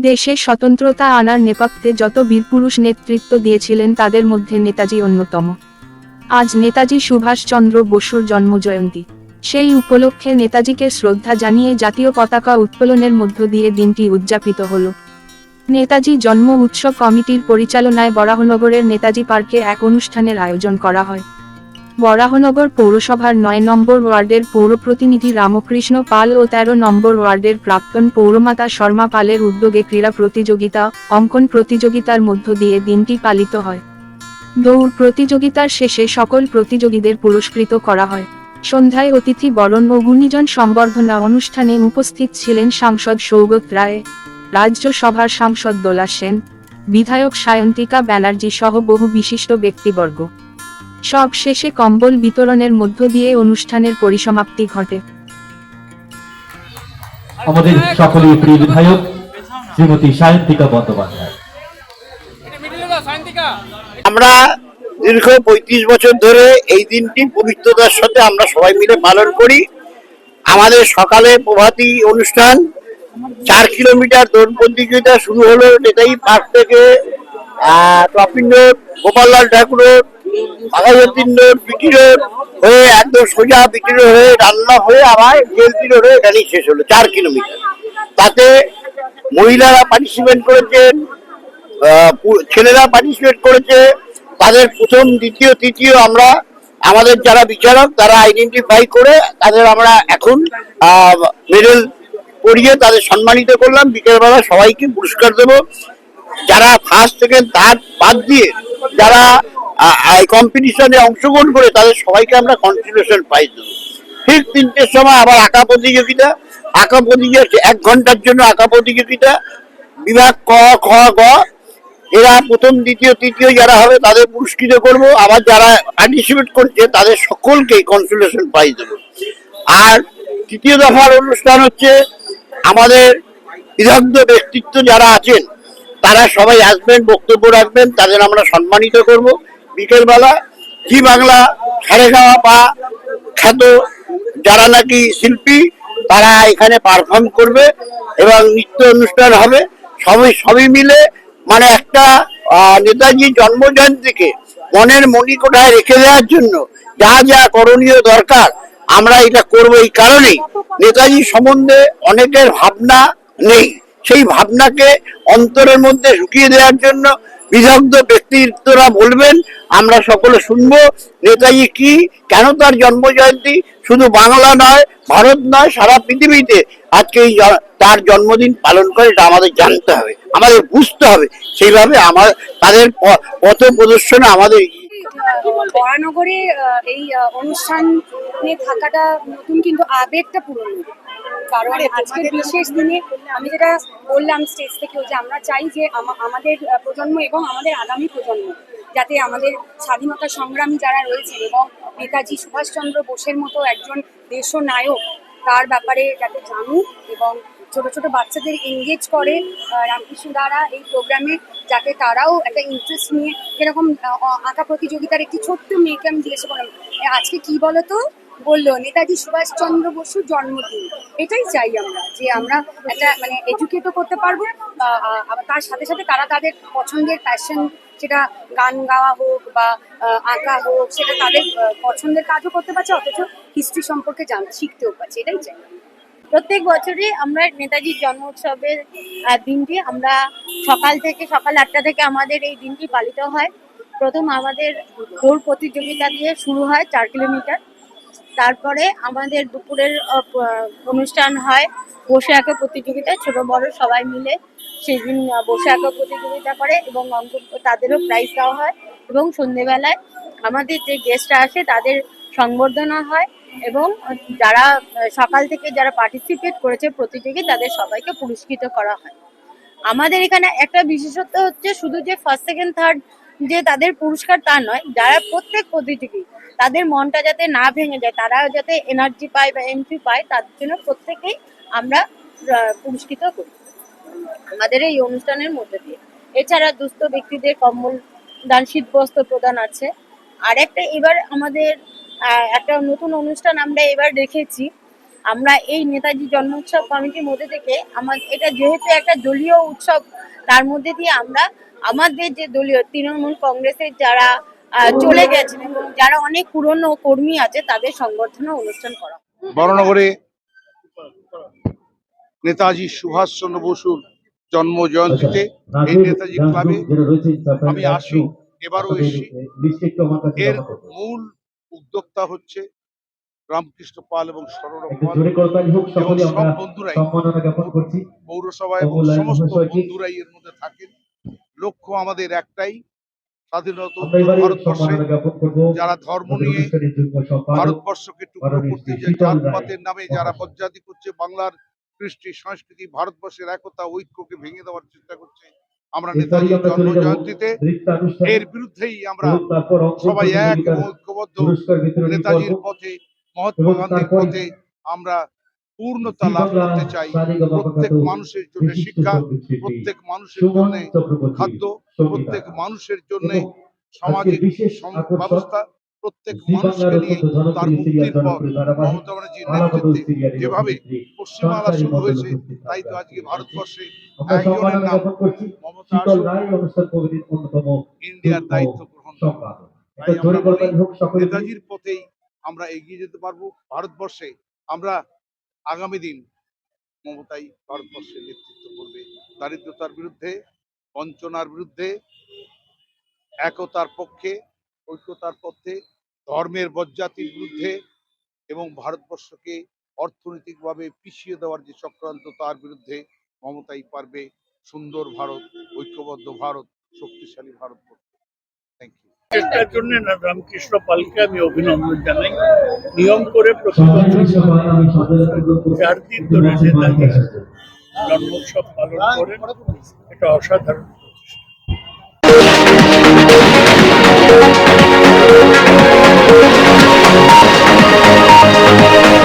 দেশে স্বতন্ত্রতা আনার নেপথ্যে যত বীরপুরুষ নেতৃত্ব দিয়েছিলেন তাদের মধ্যে নেতাজি অন্যতম। আজ নেতাজি সুভাষচন্দ্র বসুর জন্মজয়ন্তী। সেই উপলক্ষে নেতাজিকে শ্রদ্ধা জানিয়ে জাতীয় পতাকা উত্তোলনের মধ্য দিয়ে দিনটি উদযাপিত হল। নেতাজি জন্ম উৎসব কমিটির পরিচালনায় বরাহনগরের নেতাজি পার্কে এক অনুষ্ঠানের আয়োজন করা হয়। বরাহনগর পৌরসভার নয় নম্বর ওয়ার্ডের পৌর প্রতিনিধি রামকৃষ্ণ পাল ও তেরো নম্বর ওয়ার্ডের প্রাক্তন পৌরমাতা শর্মা পালের উদ্যোগে ক্রীড়া প্রতিযোগিতা, অঙ্কন প্রতিযোগিতার মধ্য দিয়ে দিনটি পালিত হয়। দৌড় প্রতিযোগিতার শেষে সকল প্রতিযোগীদের পুরস্কৃত করা হয়। সন্ধ্যায় অতিথি বরণ ও গুণীজন সংবর্ধনা অনুষ্ঠানে উপস্থিত ছিলেন সাংসদ সৌগত রায় রাজ্যসভার সাংসদ দোলা সেন, বিধায়ক সায়ন্তিকা ব্যানার্জি সহ বহু বিশিষ্ট ব্যক্তিবর্গ। সব শেষে কম্বল বিতরণের মধ্য দিয়ে অনুষ্ঠানের পরিসমাপ্তি ঘটে। আমাদের সকলের প্রিয় বিধায়ক শ্রীমতী সায়ন্তিকা বন্দ্যোপাধ্যায়। আমরা দীর্ঘ পঁয়ত্রিশ বছর ধরে এই দিনটি পবিত্রতার সাথে আমরা সবাই মিলে পালন করি। আমাদের সকালে প্রভাতী অনুষ্ঠান চার কিলোমিটার দৌড় প্রতিযোগিতা শুরু হলো নেতাজি পার্ক থেকে topping road Gopallal Thakur road road B T road হয়ে, একদম সোজা বিটি হয়ে, রান্না হয়ে আবার জেলপি রোড হয়ে গাড়ি শেষ হলো, চার কিলোমিটার। তাতে মহিলারা পার্টিসিপেট করেছেন ছেলেরা পার্টিসিপেট করেছে, তাদের প্রথম, দ্বিতীয়, তৃতীয় আমরা, আমাদের যারা বিচারক, তারা আইডেন্টিফাই করে তাদের আমরা এখন মেডেল পরিয়ে তাদের সম্মানিত করলাম। বিকেলবেলা সবাইকে পুরস্কার দেবো। যারা ফার্স্ট সেকেন্ড থার্ড বাদ দিয়ে, যারা কম্পিটিশনে অংশগ্রহণ করে তাদের সবাইকে আমরা কনসিডারেশন পাই। ঠিক তিনটের সময় আবার আঁকা প্রতিযোগিতা। আঁকা প্রতিযোগিতা এক ঘণ্টার জন্য আঁকা প্রতিযোগিতা। বিভাগ ক, খ, গ। এরা প্রথম, দ্বিতীয়, তৃতীয় যারা হবে তাদের পুরস্কৃত করব। আবার যারা পার্টিসিপেট করছে তাদের সকলকেই কনসুলেশন প্রাইজ দেবো। আর তৃতীয় দফার অনুষ্ঠান হচ্ছে আমাদের বিদগ্ধ ব্যক্তিত্ব যারা আছেন, তারা সবাই আসবেন, বক্তব্য রাখবেন, তাদের আমরা সম্মানিত করব। বিকেলবেলা জি বাংলা সারে গাওয়া বা খ্যাত যারা নাকি শিল্পী তারা এখানে পারফর্ম করবে এবং নৃত্য অনুষ্ঠান হবে। সবই সবই মিলে মানে একটা আহ, নেতাজির জন্মজয়ন্তীকে মনের মণিকোঠায় রেখে দেওয়ার জন্য যা যা করণীয় দরকার আমরা এটা করব এই কারণেই। নেতাজি সম্বন্ধে অনেকের ভাবনা নেই। সেই ভাবনাকে অন্তরের মধ্যে ঢুকিয়ে দেওয়ার জন্য বিদগ্ধ ব্যক্তিত্বরা বলবেন, আমরা সকলে শুনব, নেতাজি কি, কেন তার জন্ম জয়ন্তী শুধু বাংলা নয়, ভারত নয়, সারা পৃথিবীতে আজকে এই তার জন্মদিন পালন করে এটা আমাদের জানতে হবে, আমাদের বুঝতে হবে। সেইভাবে আমার তাদের পথ প্রদর্শনে আমাদের বরানগরে এই অনুষ্ঠানে থাকাটা নতুন কিন্তু আবেগটা পুরনো। কারণ আজকের বিশেষ দিনে আমি যেটা বললাম স্টেজ থেকেও যে আমরা চাই যে আমা- আমাদের প্রজন্ম এবং আমাদের আগামী প্রজন্ম যাতে আমাদের স্বাধীনতা সংগ্রামী যারা রয়েছেন এবং নেতাজি সুভাষচন্দ্র বোসের মতো একজন দেশনায়ক তার ব্যাপারে যাতে জানুক এবং ছোট ছোট বাচ্চাদের এঙ্গেজ করে রামকৃষ্ণ দ্বারা এই প্রোগ্রামে যাতে তারাও একটা ইন্টারেস্ট নিয়ে এরকম আঁকা প্রতিযোগিতার একটি ছোট্ট মেয়েকে আমি জিজ্ঞেস করলাম আজকে কি বলো তো বলল, নেতাজি সুভাষচন্দ্র বসুর জন্মদিন। এটাই চাই আমরা, যে আমরা একটা মানে এডুকেটও করতে পারব আবার তার সাথে সাথে তারা তাদের পছন্দের প্যাশন সেটা গান গাওয়া হোক বা আঁকা হোক, সেটা তাদের পছন্দের কাজও করতে পারছে, অথচ হিস্ট্রি সম্পর্কে জান, শিখতেও পারছে, এটাই চাই। প্রত্যেক বছরই আমরা নেতাজির জন্ম উৎসবের দিনটি আমরা সকাল থেকে সকাল আটটা থেকে আমাদের এই দিনটি পালিত হয়। প্রথম আমাদের দৌড় প্রতিযোগিতা দিয়ে শুরু হয় চার কিলোমিটার। তারপরে আমাদের দুপুরের অনুষ্ঠান হয় বসে আঁকা প্রতিযোগিতা, ছোট বড় সবাই মিলে সেদিন বসে আঁকা প্রতিযোগিতা করে এবং অঙ্ক- তাদেরও প্রাইজ দেওয়া হয়। এবং সন্ধেবেলায় আমাদের যে গেস্টরা আসে তাদের সংবর্ধনা হয়। এবং যারা, সকাল থেকে যারা পার্টিসিপেট করেছে প্রতিযোগী, তাদের সবাইকে পুরস্কৃত করা হয়। আমাদের এখানে একটা বিশেষত্ব হচ্ছে শুধু যে ফার্স্ট সেকেন্ড থার্ড যে তাদের পুরস্কার তা নয়, যারা প্রত্যেক প্রতিযোগী তাদের মনটা যাতে না ভেঙে যায়, তারা যাতে এনার্জি পায় বা এমপি পায়, তার জন্য প্রত্যেকেই আমরা পুরস্কৃত করি। আমাদের এই অনুষ্ঠানের মধ্যে দিয়ে। এছাড়া দুস্থ ব্যক্তিদের কম্বল দান শীতবস্ত্র প্রদান আছে। আর একটা এবার আমাদের একটা নতুন অনুষ্ঠান আমরা এবার রেখেছি আমরা এই নেতাজি জন্মোৎসব কমিটির মধ্যে থেকে আমার, এটা যেহেতু একটা দলীয় উৎসব, তার মধ্যে দিয়ে আমরা আমাদের যে দলীয় তৃণমূল কংগ্রেসের যারা চলে গেছেন এবং যারা অনেক পুরনো কর্মী আছে, তাদের সংবর্ধনা অনুষ্ঠান করা। বড়নগরে নেতাজি সুভাষচন্দ্র বসুর জন্ম জয়ন্তীতে এই নেতাজি ক্লাবে আমি আসি, এবারও এসেছি এর মূল উদ্যোক্তা হচ্ছে রামকৃষ্ণ পাল এবং সরোরম পাল। এবং সব বন্ধুরাই পৌরসভা এবং সমস্ত বন্ধুরাই এর মধ্যে থাকেন। লক্ষ্য আমাদের একটাই স্বাধীনতা ভারতবর্ষে যারা ধর্ম নিয়ে ভারতবর্ষকে টুকরো করতে জাতপাতের নামে যারা। বজ্জাতি করছে বাংলার কৃষ্টি সংস্কৃতি ভারতবর্ষের একতা ঐক্যকে ভেঙে দেওয়ার চেষ্টা করছে। আমরা নেতাজি নেতাজির জন্ম জয়ন্তীতে এর বিরুদ্ধেই আমরা সবাই এক এবং ঐক্যবদ্ধ নেতাজির পথে মহাত্মা গান্ধীর পথে আমরা পূর্ণতা লাভ করতে চাই। প্রত্যেক মানুষের জন্য শিক্ষা প্রত্যেক মানুষের জন্য খাদ্য প্রত্যেক মানুষের জন্য সামাজিক ব্যবস্থা প্রত্যেক মানুষকে নিয়ে তার মুক্তির পর মমতা ব্যানার্জির নেতৃত্বে যেভাবে পশ্চিমবাংলা শুরু হয়েছে তাই তো আজকে ভারতবর্ষে একজনের নাম মমতা ইন্ডিয়ার দায়িত্ব গ্রহণ নেতাজির পথেই আমরা এগিয়ে যেতে পারব। ভারতবর্ষে আমরা আগামী দিন মমতাই ভারতবর্ষের নেতৃত্ব করবে। দারিদ্রতার বিরুদ্ধে বঞ্চনার বিরুদ্ধে একতার পক্ষে ঐক্যতার পথে, ধর্মের বজ্জাতির বিরুদ্ধে এবং ভারতবর্ষকে অর্থনৈতিকভাবে পিছিয়ে দেওয়ার যে চক্রান্ত, তার বিরুদ্ধে মমতাই পারবে সুন্দর ভারত, ঐক্যবদ্ধ ভারত, শক্তিশালী ভারত থ্যাংক ইউ চেষ্টার জন্য রামকৃষ্ণ পালকে আমি অভিনন্দন জানাই। নিয়ম করে চার দিন ধরে জন্মোৎসব পালন এটা অসাধারণ। Thank you.